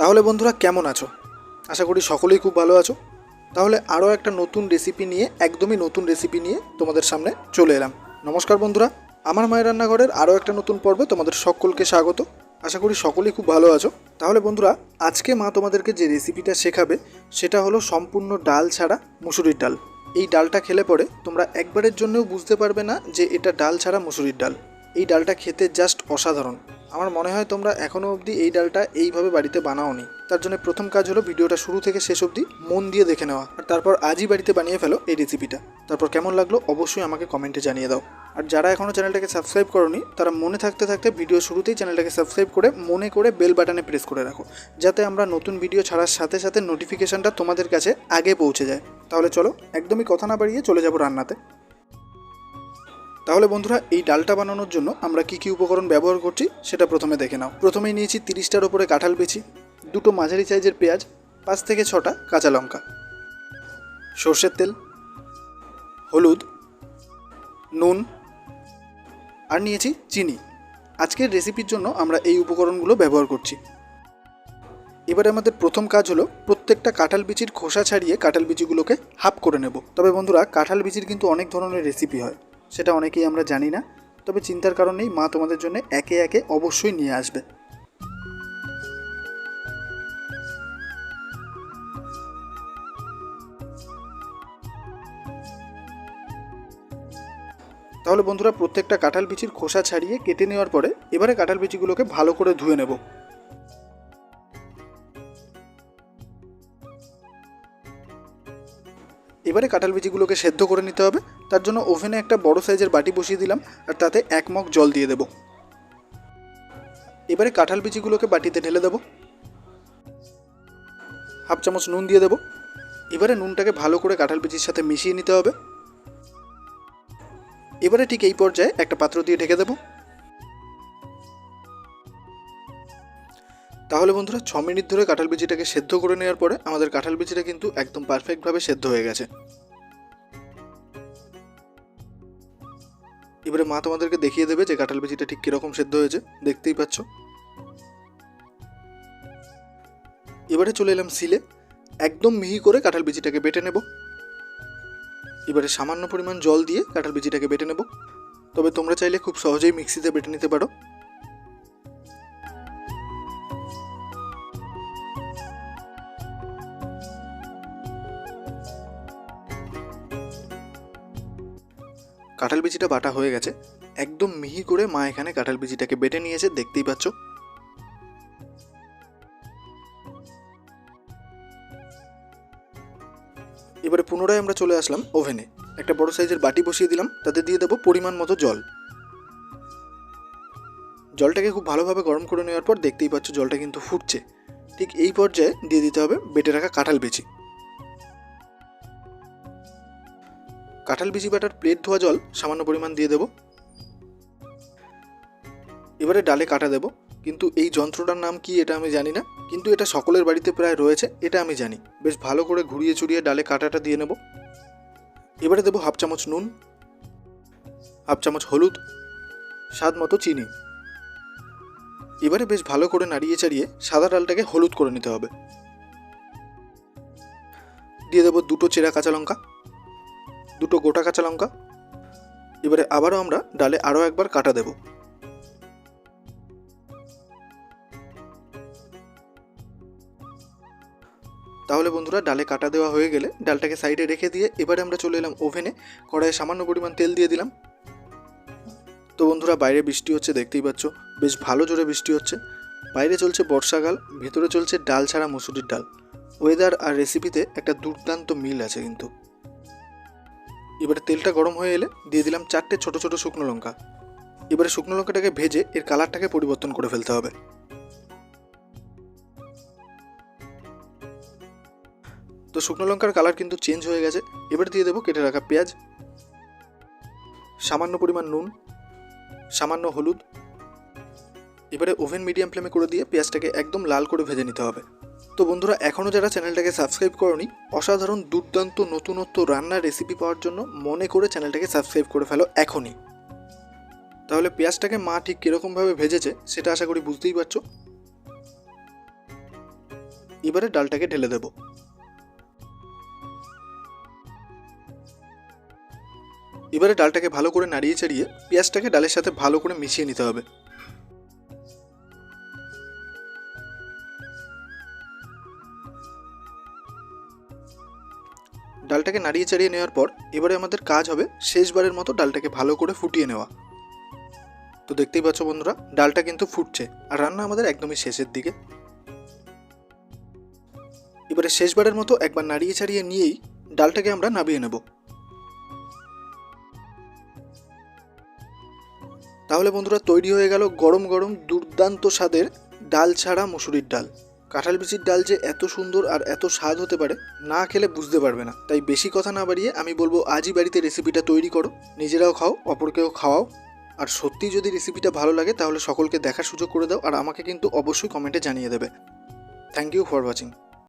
তাহলে বন্ধুরা কেমন আছো? আশা করি সকলেই খুব ভালো আছো। তাহলে আরও একটা নতুন রেসিপি নিয়ে, একদমই নতুন রেসিপি নিয়ে তোমাদের সামনে চলে এলাম। নমস্কার বন্ধুরা, আমার মায়ের রান্নাঘরের আরও একটা নতুন পর্বে তোমাদের সকলকে স্বাগত। আশা করি সকলেই খুব ভালো আছো। তাহলে বন্ধুরা, আজকে মা তোমাদেরকে যে রেসিপিটা শেখাবে, সেটা হলো সম্পূর্ণ ডাল ছাড়া মুসুরির ডাল। এই ডালটা খেলে পরে তোমরা একবারের জন্যও বুঝতে পারবে না যে এটা ডাল ছাড়া মুসুরির ডাল। এই ডালটা খেতে জাস্ট অসাধারণ। আমার মনে হয় তোমরা এখনও অবধি এই ডালটা এইভাবে বাড়িতে বানাওনি। তার জন্য প্রথম কাজ হলো ভিডিওটা শুরু থেকে শেষ অবধি মন দিয়ে দেখে নেওয়া আর তারপর আজই বাড়িতে বানিয়ে ফেলো এই রেসিপিটা। তারপর কেমন লাগল অবশ্যই আমাকে কমেন্টে জানিয়ে দাও। আর যারা এখনও চ্যানেলটাকে সাবস্ক্রাইব করনি, তারা মনে থাকতে থাকতে ভিডিও শুরুতেই চ্যানেলটাকে সাবস্ক্রাইব করে মনে করে বেল বাটনে প্রেস করে রাখো, যাতে আমরা নতুন ভিডিও ছাড়ার সাথে সাথে নোটিফিকেশনটা তোমাদের কাছে আগে পৌঁছে যায়। তাহলে চলো, একদমই কথা না বাড়িয়ে চলে যাব রান্নাতে। তাহলে বন্ধুরা, এই ডালটা বানানোর জন্য আমরা কি কি উপকরণ ব্যবহার করছি সেটা প্রথমে দেখে নাও। প্রথমেই নিয়েছি তিরিশটার ওপরে কাঁঠাল বেছি দুটো মাঝারি সাইজের পেঁয়াজ, পাঁচ থেকে ছটা কাঁচা লঙ্কা, সর্ষের তেল, হলুদ, নুন, আর নিয়েছি চিনি। আজকের রেসিপির জন্য আমরা এই উপকরণগুলো ব্যবহার করছি। এবারে আমাদের প্রথম কাজ হলো প্রত্যেকটা কাঁঠাল বিচির খোসা ছাড়িয়ে কাঁঠাল বিচিগুলোকে হাফ করে নেব। তবে বন্ধুরা, কাঁঠাল বিচির কিন্তু অনেক ধরনের রেসিপি হয়। সেটা অনেকেই আমরা জানি না। তবে চিন্তার কারণেই মা তোমাদের জন্য একে একে অবশ্যই নিয়ে আসবে। তাহলে বন্ধুরা, প্রত্যেকটা কাঁঠাল বিচির খোসা ছাড়িয়ে কেটে নেওয়ার পরে এবারে কাঁঠাল বিচিগুলোকে ভালো করে ধুয়ে নেব। এবারে কাঁঠাল বিচিগুলোকে সেদ্ধ করে নিতে হবে। তার জন্য ওভেনে একটা বড় সাইজের বাটি বসিয়ে দিলাম আর তাতে এক মগ জল দিয়ে দেব। এবারে কাঁঠাল বিচিগুলোকে বাটিতে ঢেলে দেব। হাফ চামচ নুন দিয়ে দেব। এবারে নুনটাকে ভালো করে কাঁঠাল বিচির সাথে মিশিয়ে নিতে হবে। এবারে ঠিক এই পর্যায়ে একটা পাত্র দিয়ে ঢেকে দেব। তাহলে বন্ধুরা, ছ মিনিট ধরে কাঁঠাল বিচিটাকে সেদ্ধ করে নেওয়ার পরে আমাদের কাঁঠাল বিচিটা কিন্তু একদম পারফেক্টভাবে সেদ্ধ হয়ে গেছে। এবারে মা তোমাদেরকে দেখিয়ে দেবে যে কাঁঠাল বিচিটা ঠিক কীরকম সেদ্ধ হয়েছে। দেখতেই পাচ্ছ। এবারে চলে এলাম সিলে একদম মিহি করে কাঁঠাল বিচিটাকে বেটে নেব। এবারে সামান্য পরিমাণ জল দিয়ে কাঁঠাল বিচিটাকে বেটে নেব। তবে তোমরা চাইলে খুব সহজেই মিক্সিতে বেটে নিতে পারো। কাঁঠাল বিচিটা বাটা হয়ে গেছে। একদম মিহি করে মা এখানে কাঁঠাল বিচিটাকে বেটে নিয়েছে, দেখতেই পাচ্ছ। এবারে পুনরায় আমরা চলে আসলাম ওভেনে। একটা বড় সাইজের বাটি বসিয়ে দিলাম, তাতে দিয়ে দেবো পরিমাণ মতো জল। জলটাকে খুব ভালোভাবে গরম করে নেওয়ার পর দেখতেই পাচ্ছ জলটা কিন্তু ফুটছে। ঠিক এই পর্যায়ে দিয়ে দিতে হবে বেটে রাখা কাঁঠাল বিচি কাঁঠাল বিচি বাটার প্লেট ধোয়া জল সামান্য পরিমাণ দিয়ে দেব। এবারে ডালে কাটা দেব, কিন্তু এই যন্ত্রটার নাম কি এটা আমি জানি না, কিন্তু এটা সকলের বাড়িতে প্রায় রয়েছে, এটা আমি জানি। বেশ ভালো করে ঘুরিয়ে চুরিয়ে ডালে কাটাটা দিয়ে নেব। এবারে দেবো হাফ চামচ নুন, হাফ চামচ হলুদ, স্বাদ মতো চিনি। এবারে বেশ ভালো করে নাড়িয়ে চাড়িয়ে সাদা ডালটাকে হলুদ করে নিতে হবে। দিয়ে দেবো দুটো চেরা কাঁচা লঙ্কা। দুটো গোটা কাঁচা লঙ্কা। এবারে আবারও আমরা ডালে আরও একবার কাটা দেব। তাহলে বন্ধুরা, ডালে কাটা দেওয়া হয়ে গেলে ডালটাকে সাইডে রেখে দিয়ে এবারে আমরা চলে এলাম ওভেনে। কড়াইয়ে সামান্য পরিমাণ তেল দিয়ে দিলাম। তো বন্ধুরা, বাইরে বৃষ্টি হচ্ছে, দেখতেই পাচ্ছ। বেশ ভালো জোরে বৃষ্টি হচ্ছে। বাইরে চলছে বর্ষাকাল, ভেতরে চলছে ডাল ছাড়া মুসুরির ডাল। ওয়েদার আর রেসিপিতে একটা দুর্দান্ত মিল আছে কিন্তু। এবারে তেলটা গরম হয়ে এলে দিয়ে দিলাম চারটে ছোট ছোট শুকনো লঙ্কা। এবারে শুকনো লঙ্কাটাকে ভেজে এর কালারটাকে পরিবর্তন করে ফেলতে হবে। তো শুকনো লঙ্কার কালার কিন্তু চেঞ্জ হয়ে গেছে। এবারে দিয়ে দেবো কেটে রাখা পেঁয়াজ। সামান্য পরিমাণ নুন। সামান্য হলুদ। এবারে ওভেন মিডিয়াম ফ্লেমে করে দিয়ে পেঁয়াজটাকে একদম লাল করে ভেজে নিতে হবে। তো বন্ধুরা এখনও যারা চ্যানেলটাকে সাবস্ক্রাইব করনি, অসাধারণ দুর্দান্ত নতুনত্ব রান্নার রেসিপি পাওয়ার জন্য মনে করে চ্যানেলটাকে সাবস্ক্রাইব করে ফেলো এখনই। তাহলে পেঁয়াজটাকে মা ঠিক কীরকমভাবে ভেজেছে, সেটা আশা করি বুঝতেই পারছ। এবারে ডালটাকে ঢেলে দেব। এবারে ডালটাকে ভালো করে নাড়িয়ে চাড়িয়ে পেঁয়াজটাকে ডালের সাথে ভালো করে মিশিয়ে নিতে হবে। ডালটাকে নাড়িয়ে চাড়িয়ে নেওয়ার পর এবারে আমাদের কাজ হবে শেষবারের মতো ডালটাকে ভালো করে ফুটিয়ে নেওয়া। তো দেখতেই পাচ্ছ বন্ধুরা, ডালটা কিন্তু ফুটছে আর রান্না আমাদের একদমই শেষের দিকে। এবারে শেষবারের মতো একবার নাড়িয়ে ছাড়িয়ে নিয়েই ডালটাকে আমরা নামিয়ে নেব। তাহলে বন্ধুরা তৈরি হয়ে গেল গরম গরম দুর্দান্ত স্বাদের ডাল ছাড়া মুসুরির ডাল। কাঁঠাল বিচির ডাল যে এত সুন্দর আর এত স্বাদ হতে পারে, না খেলে বুঝতে পারবে না। তাই বেশি কথা না বাড়িয়ে আমি বলব, আজই বাড়িতে রেসিপিটা তৈরি করো। নিজেরাও খাও, অপরকেও খাওয়াও। আর সত্যি যদি রেসিপিটা ভালো লাগে, তাহলে সকলকে দেখার সুযোগ করে দাও। আর আমাকে কিন্তু অবশ্যই কমেন্টে জানিয়ে দেবে। Thank you for watching